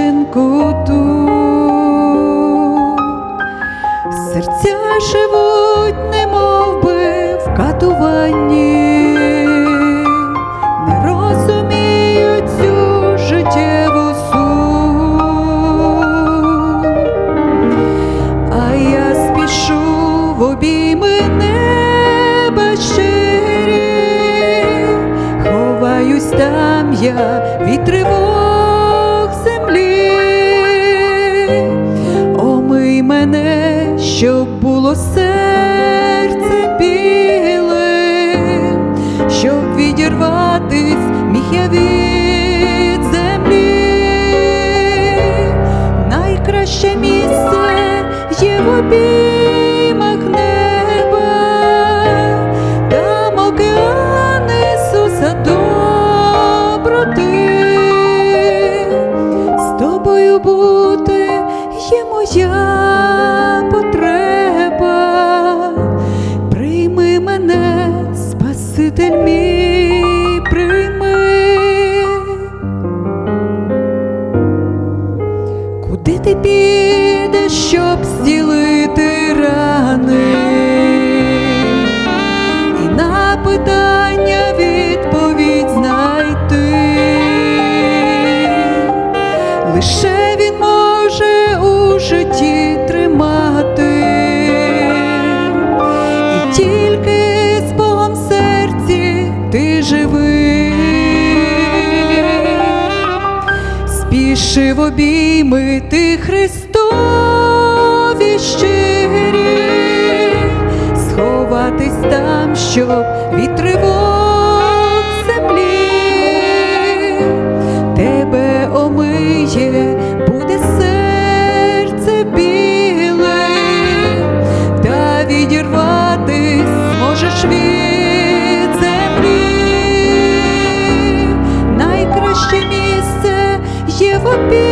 відпочинку тут, серця живуть, немов би в катуванні, не розуміють цю життєву суть. А я спішу в обійми неба щирі, ховаюсь там я від тривог мене, щоб було серце білим, щоб відірватись міг я від землі. Найкраще місце є в обіймах неба, там океан Ісуса доброти, з тобою бути є моя Лише він може у житті тримати, і тільки з Богом серці ти живий спіши обійми ти Христові щирі, сховатись там, щоб від тривог землі найкраще місце є в обіймах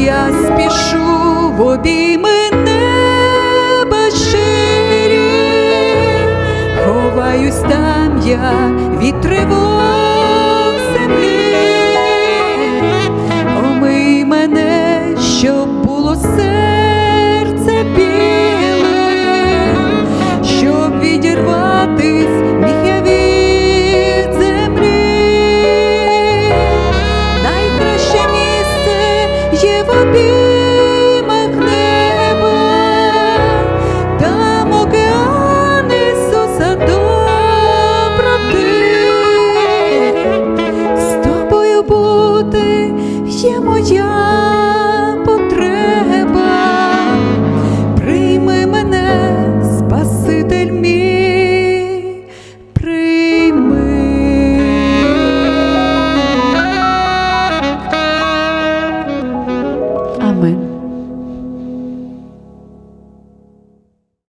я спішу в обійми неба щирі, ховаюсь там я від тривог землі, омий мене, щоб було серце є в